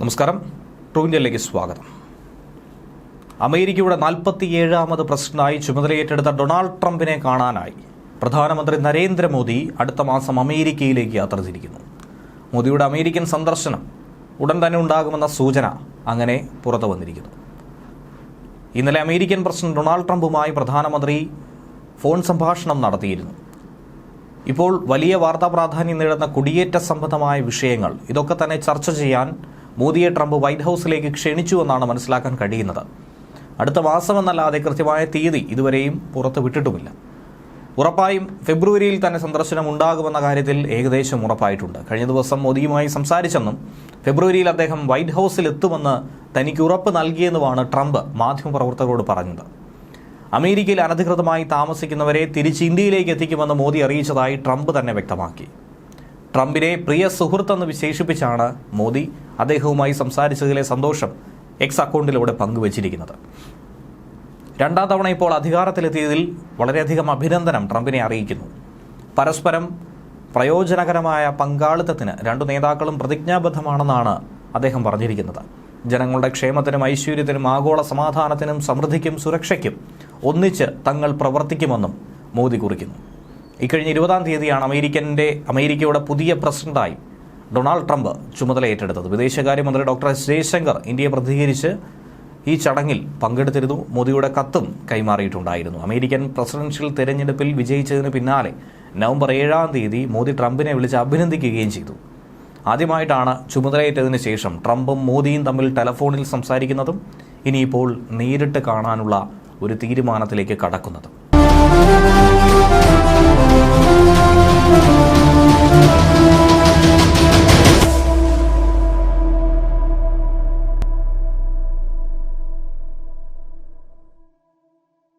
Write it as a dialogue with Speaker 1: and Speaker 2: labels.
Speaker 1: നമസ്കാരം. ട്രൂവിന്റെയിലേക്ക് സ്വാഗതം. അമേരിക്കയുടെ നാൽപ്പത്തിയേഴാമത് പ്രസിഡന്റായി ചുമതലയേറ്റെടുത്ത ഡൊണാൾഡ് ട്രംപിനെ കാണാനായി പ്രധാനമന്ത്രി നരേന്ദ്രമോദി അടുത്ത മാസം അമേരിക്കയിലേക്ക് യാത്ര തിരിക്കുന്നു. മോദിയുടെ അമേരിക്കൻ സന്ദർശനം ഉടൻ തന്നെ ഉണ്ടാകുമെന്ന സൂചന അങ്ങനെ പുറത്തു വന്നിരിക്കുന്നു. ഇന്നലെ അമേരിക്കൻ പ്രസിഡന്റ് ഡൊണാൾഡ് ട്രംപുമായി പ്രധാനമന്ത്രി ഫോൺ സംഭാഷണം നടത്തിയിരുന്നു. ഇപ്പോൾ വലിയ വാർത്താ പ്രാധാന്യം നേടുന്ന കുടിയേറ്റ സംബന്ധമായ വിഷയങ്ങൾ ഇതൊക്കെ തന്നെ ചർച്ച ചെയ്യാൻ മോദിയെ ട്രംപ് വൈറ്റ് ഹൗസിലേക്ക് ക്ഷണിച്ചുവെന്നാണ് മനസ്സിലാക്കാൻ കഴിയുന്നത്. അടുത്ത മാസമെന്നല്ലാതെ കൃത്യമായ തീയതി ഇതുവരെയും പുറത്ത് വിട്ടിട്ടുമില്ല. ഉറപ്പായും ഫെബ്രുവരിയിൽ തന്നെ സന്ദർശനം ഉണ്ടാകുമെന്ന കാര്യത്തിൽ ഏകദേശം ഉറപ്പായിട്ടുണ്ട്. കഴിഞ്ഞ ദിവസം മോദിയുമായി സംസാരിച്ചെന്നും ഫെബ്രുവരിയിൽ അദ്ദേഹം വൈറ്റ് ഹൗസിൽ എത്തുമെന്ന് തനിക്ക് ഉറപ്പ് നൽകിയെന്നുമാണ് ട്രംപ് മാധ്യമപ്രവർത്തകരോട് പറഞ്ഞത്. അമേരിക്കയിൽ അനധികൃതമായി താമസിക്കുന്നവരെ തിരിച്ച് ഇന്ത്യയിലേക്ക് എത്തിക്കുമെന്ന് മോദി അറിയിച്ചതായി ട്രംപ് തന്നെ വ്യക്തമാക്കി. ട്രംപിനെ പ്രിയ സുഹൃത്തെന്ന് വിശേഷിപ്പിച്ചാണ് മോദി അദ്ദേഹവുമായി സംസാരിച്ചതിലെ സന്തോഷം എക്സ് അക്കൗണ്ടിലൂടെ പങ്കുവച്ചിരിക്കുന്നത്. രണ്ടാം തവണ ഇപ്പോൾ അധികാരത്തിലെത്തിയതിൽ വളരെയധികം അഭിനന്ദനം ട്രംപിനെ അറിയിക്കുന്നു. പരസ്പരം പ്രയോജനകരമായ പങ്കാളിത്തത്തിന് രണ്ടു നേതാക്കളും പ്രതിജ്ഞാബദ്ധമാണെന്നാണ് അദ്ദേഹം പറഞ്ഞിരിക്കുന്നത്. ജനങ്ങളുടെ ക്ഷേമത്തിനും ഐശ്വര്യത്തിനും ആഗോള സമാധാനത്തിനും സമൃദ്ധിക്കും സുരക്ഷയ്ക്കും ഒന്നിച്ച് തങ്ങൾ പ്രവർത്തിക്കുമെന്നും മോദി കുറിക്കുന്നു. ഇക്കഴിഞ്ഞ ഇരുപതാം തീയതിയാണ് അമേരിക്കന്റെ അമേരിക്കയുടെ പുതിയ പ്രസിഡന്റായി ഡൊണാൾഡ് ട്രംപ് ചുമതല ഏറ്റെടുത്തത്. വിദേശകാര്യമന്ത്രി ഡോക്ടർ എസ് ജയശങ്കർ ഇന്ത്യയെ പ്രതികരിച്ച് ഈ ചടങ്ങിൽ പങ്കെടുത്തിരുന്നു. മോദിയുടെ കത്തും കൈമാറിയിട്ടുണ്ടായിരുന്നു. അമേരിക്കൻ പ്രസിഡൻഷ്യൽ തെരഞ്ഞെടുപ്പിൽ വിജയിച്ചതിന് പിന്നാലെ നവംബർ ഏഴാം തീയതി മോദി ട്രംപിനെ വിളിച്ച് അഭിനന്ദിക്കുകയും ചെയ്തു. ആദ്യമായിട്ടാണ് ചുമതലയേറ്റതിന് ശേഷം ട്രംപും മോദിയും തമ്മിൽ ടെലഫോണിൽ സംസാരിക്കുന്നതും ഇനിയിപ്പോൾ നേരിട്ട് കാണാനുള്ള ഒരു തീരുമാനത്തിലേക്ക് കടക്കുന്നതും.